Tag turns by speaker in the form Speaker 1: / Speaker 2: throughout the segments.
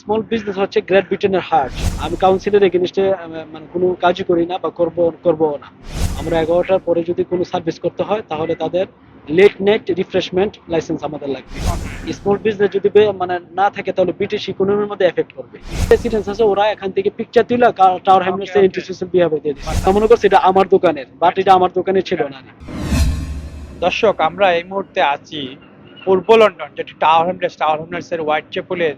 Speaker 1: Small business হচ্ছে great ব্রিটেনের heart আমি কাউন্সিলের এগেনস্টে মানে কোনো কাজই করি না বা করব করব না। আমরা এগারোটার পরে যদি কোনো সার্ভিস করতে হয় তাহলে তাদের লেট নাইট রিফ্রেশমেন্ট লাইসেন্স আমাদের লাগবে। স্মল বিজনেস যদি মানে না থাকে তাহলে ব্রিটিশ ইকোনমির মধ্যে এফেক্ট করবে। রেসিডেন্স আছে ওরা এখান থেকে পিকচার তুলে টাওয়ার হ্যামলেটস এর ইনস্টিটিউশন বিহেভ দিয়ে দিচ্ছে। মনে করছে এটা আমার দোকানের বাট এটা আমার দোকানে ছিল না।
Speaker 2: দর্শক আমরা এই মুহূর্তে আছি পূর্ব লন্ডন যেটি টাওয়ার হ্যামলেটস টাওয়ার হ্যামলেটসের হোয়াইট চ্যাপেলের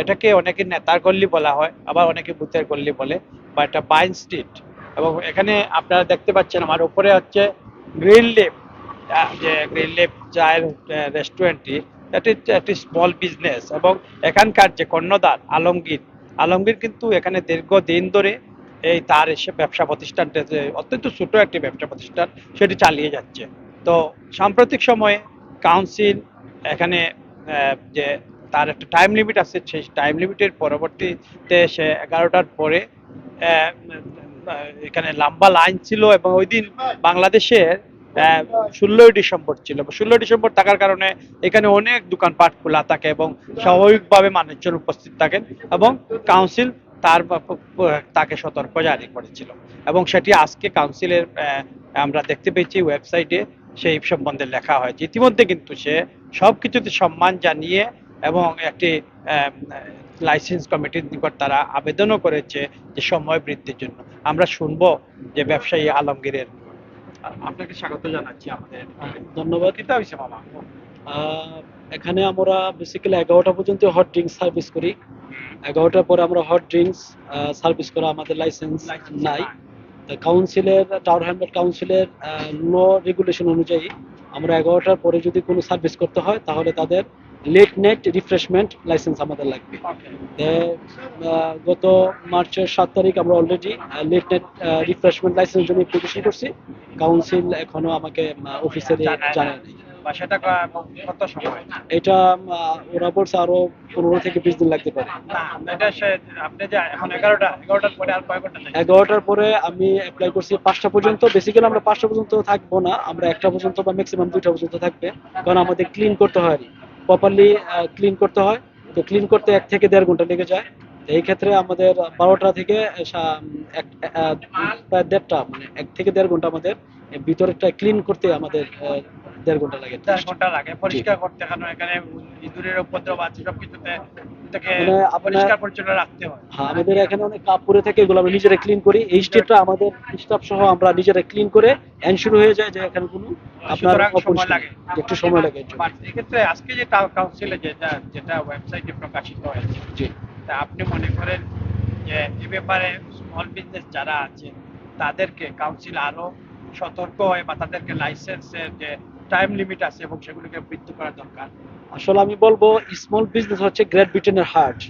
Speaker 2: এটাকে অনেকে নেতার গল্লি বলা হয়, আবার অনেকে ভূতের গল্লি বলে, বা এটা বাইন স্ট্রিট। এবং এখানে আপনারা দেখতে পাচ্ছেন, আমার উপরে হচ্ছে গ্রিন লিপ যে গ্রিন লিপ চায়ের রেস্টুরেন্টটি এটি একটি স্মল বিজনেস এবং এখানকার যে কর্ণধার, আলমগীর আলমগীর কিন্তু এখানে দীর্ঘদিন ধরে এই তার এসে ব্যবসা প্রতিষ্ঠানটা, যে অত্যন্ত ছোট একটি ব্যবসা প্রতিষ্ঠান, সেটি চালিয়ে যাচ্ছে। তো সাম্প্রতিক সময়ে কাউন্সিল এখানে যে তার একটা টাইম লিমিট আছে, সেই টাইম লিমিটের পরবর্তীতে সে এগারোটার পরে এখানে লম্বা লাইন ছিল এবং ওই দিন বাংলাদেশের ষোলোই ডিসেম্বর ছিল। ষোলোই ডিসেম্বর থাকার কারণে এখানে অনেক দোকানপাট খোলা থাকে এবং স্বাভাবিকভাবে মানুষজন উপস্থিত থাকেন এবং কাউন্সিল তার তাকে সতর্ক জারি করেছিল। এবং সেটি আজকে কাউন্সিলের আমরা দেখতে পেয়েছি ওয়েবসাইটে সেই সম্বন্ধে লেখা হয়েছে। ইতিমধ্যে কিন্তু সে সব কিছুতে সম্মান জানিয়ে এবং একটি লাইসেন্স কমিটির নিকট তারা আবেদনও করেছে যে সময় বৃদ্ধির জন্য। আমরা শুনব যে ব্যবসায়ী আলমগীরের আপনাকে স্বাগত জানাচ্ছি আমাদের
Speaker 1: ধন্যবাদ।
Speaker 2: কিতা হয়েছে মামা?
Speaker 1: এখানে আমরা বেসিক্যালি এগারোটা পর্যন্ত হট ড্রিঙ্কস সার্ভিস করি। এগারোটার পরে আমরা হট ড্রিঙ্কস সার্ভিস করা আমাদের লাইসেন্স নাই। কাউন্সিলের টাওয়ার হ্যান্ডেল কাউন্সিলের ল রেগুলেশন অনুযায়ী আমরা এগারোটার পরে যদি কোনো সার্ভিস করতে হয় তাহলে তাদের লেট নাইট রিফ্রেশমেন্ট লাইসেন্স আমাদের লাগবে। গত মার্চের সাত তারিখ আমরা অলরেডি লেট নাইট রিফ্রেশমেন্ট লাইসেন্সের জন্য অ্যাপ্লিকেশন করছি। কাউন্সিল এখনও আমাকে অফিসে জানায় এটা ওরা বলছে আরও পনেরো থেকে বিশ দিন লাগতে পারে।
Speaker 2: এগারোটার পরে?
Speaker 1: এগারোটার আমি অ্যাপ্লাই করছি পাঁচটা পর্যন্ত। বেসিক্যালি আমরা পাঁচটা পর্যন্ত থাকব না আমরা একটা পর্যন্ত বা ম্যাক্সিমাম দুইটা পর্যন্ত থাকবে। কারণ আমাদের ক্লিন করতে হয় প্রপারলি ক্লিন করতে হয়। তো ক্লিন করতে এক থেকে দেড় ঘণ্টা লেগে যায়। তো এই ক্ষেত্রে আমাদের বারোটা থেকে প্রায় দেড়টা মানে এক থেকে দেড় ঘণ্টা আমাদের ভিতরেটা ক্লিন করতে আমাদের দেড় ঘণ্টা লাগে।
Speaker 2: দেড় ঘণ্টা লাগে। পরিষ্কার করতে কারণ এখানে ইঁদুরের উপদ্রব আছে সব
Speaker 1: মানে
Speaker 2: হয়।
Speaker 1: আমাদের এখানে অনেক কাপ থাকে এগুলো আমরা নিজেরা ক্লিন করি। এই স্টেটটা আমাদের স্টাফ সহ আমরা নিজেরা ক্লিন করে এনশিওর যায় যে এখানে কোনো আপনার অপরিষ্কার একটু সময় লাগে এর জন্য।
Speaker 2: বাট এক্ষেত্রে আজকে যে কাউন্সিলে যেটা যেটা ওয়েবসাইটে প্রকাশিত হয়েছে
Speaker 1: জি।
Speaker 2: তা আপনি মনে করেন যে এ ব্যাপারে স্মল বিজনেস যারা আছে তাদেরকে কাউন্সিল আরও সতর্ক হয় বা তাদেরকে লাইসেন্সের যে টাইম লিমিট আছে এবং সেগুলোকে বৃদ্ধি করা দরকার।
Speaker 1: আসলে আমি বলব স্মল বিজনেস হচ্ছে গ্রেট ব্রিটেনের হার্ট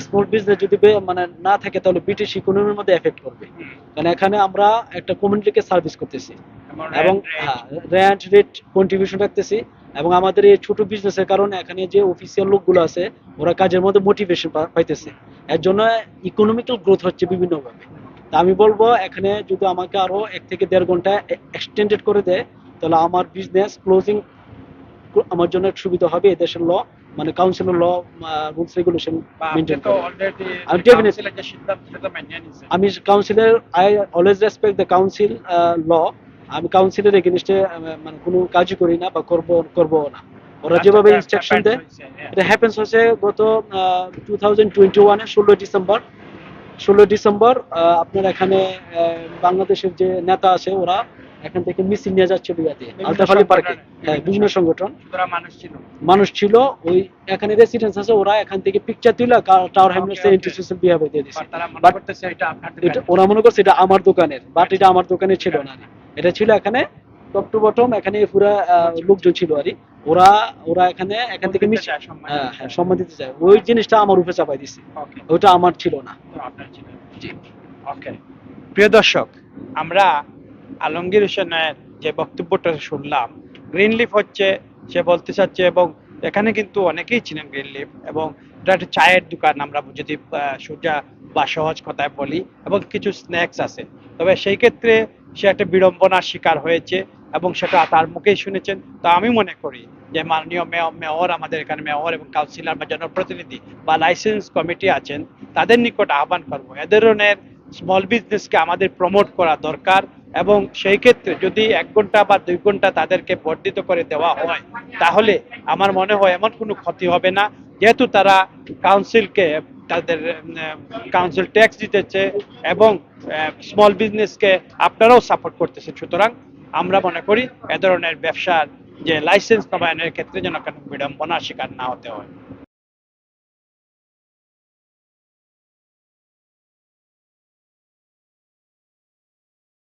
Speaker 1: স্মল বিজনেস যদি মানে না থাকে তাহলে ব্রিটিশ ইকোনমির মধ্যে এফেক্ট করবে। কারণ এখানে আমরা একটা কমিউনিটিকে সার্ভিস করতেছি। এবং রেন্ট রেট কন্ট্রিবিউশন রাখতেছি। এবং আমাদের এই ছোট বিজনেসের কারণে এখানে যে অফিসিয়াল লোকগুলো আছে ওরা কাজের মধ্যে মোটিভেশন পাইতেছে। এর জন্য ইকোনমিক্যাল গ্রোথ হচ্ছে বিভিন্নভাবে। তা আমি বলব এখানে যদি আমাকে আরও এক থেকে দেড় ঘণ্টা এক্সটেন্ডেড করে দেয় তাহলে আমার বিজনেস ক্লোজিং আমার জন্য সুবিধা হবে এই দেশের ল মানে কাউন্সিলের ল রুলস রেগুলেশন মেনটেন করে। আমি
Speaker 2: কাউন্সিলের
Speaker 1: আমি I always respect the council law আমি কাউন্সিলের এগেনস্টে মানে কোনো কাজই করি না বা করব করব না। ওরা যেভাবে
Speaker 2: আচ্ছা,
Speaker 1: ইনস্ট্রাকশন দেয়। এটা হ্যাপেন্স হচ্ছে গত টু থাউজেন্ড টোয়েন্টি ওয়ানে ষোলোই ডিসেম্বর। ষোলোই ডিসেম্বর আপনার এখানে বাংলাদেশের যে নেতা আছে ওরা এখান থেকে মিছিল নিয়ে যাচ্ছিল ইয়াতে আলতাফালি পার্কে। হ্যাঁ বিভিন্ন সংগঠন।
Speaker 2: মানুষ ছিল।
Speaker 1: মানুষ ছিল ওই এখানে রেসিডেন্স আছে ওরা এখান থেকে পিকচার তুলে Tower Hamlets
Speaker 2: okay.
Speaker 1: Institution behave দিয়ে দিছে।
Speaker 2: বা তারা এটা আপনার
Speaker 1: এটা ওরা মনে করছে এটা আমার দোকানের বাট এটা আমার দোকানে ছিল না। এটা ছিল এখানে টপ টু বটম এখানে পুরা লোকজন ছিল আর ওরা ওরা এখানে এখান থেকে
Speaker 2: সম্মান
Speaker 1: হ্যাঁ হ্যাঁ সম্মান দিতে চায়। ওই জিনিসটা আমার উপরে চাপাই দিছে। ওইটা আমার ছিল না।
Speaker 2: আপনার ছিল।
Speaker 1: জি।
Speaker 2: ওকে প্রিয় দর্শক আমরা আলমগীর হোসেনের যে বক্তব্যটা শুনলাম গ্রিন লিফ হচ্ছে সে বলতে চাচ্ছে এবং এখানে কিন্তু অনেকেই ছিলেন গ্রিন লিফ এবং এটা একটা চায়ের দোকান আমরা যদি সোজা বা সহজ কথায় বলি এবং কিছু স্ন্যাক্স আছে। তবে সেই ক্ষেত্রে সে একটা বিড়ম্বনার শিকার হয়েছে এবং সেটা তার মুখেই শুনেছেন। তো আমি মনে করি যে মাননীয় মেয়র মেয়র আমাদের এখানে মেয়র এবং কাউন্সিলর বা জনপ্রতিনিধি বা লাইসেন্স কমিটি আছেন, তাদের নিকট আহ্বান করব। এ ধরনের স্মল বিজনেসকে আমাদের প্রমোট করা দরকার। এবং সেই ক্ষেত্রে যদি এক ঘণ্টা বা দুই ঘণ্টা তাদেরকে বর্ধিত করে দেওয়া হয়, তাহলে আমার মনে হয় এমন কোনো ক্ষতি হবে না। যেহেতু তারা কাউন্সিলকে তাদের কাউন্সিল ট্যাক্স দিতেছে এবং স্মল বিজনেসকে আপনারাও সাপোর্ট করতেছেন সুতরাং আমরা মনে করি এ ধরনের ব্যবসার যে লাইসেন্স নবায়নের ক্ষেত্রে যেন কোনো বিড়ম্বনা শিকার না হতে হয়।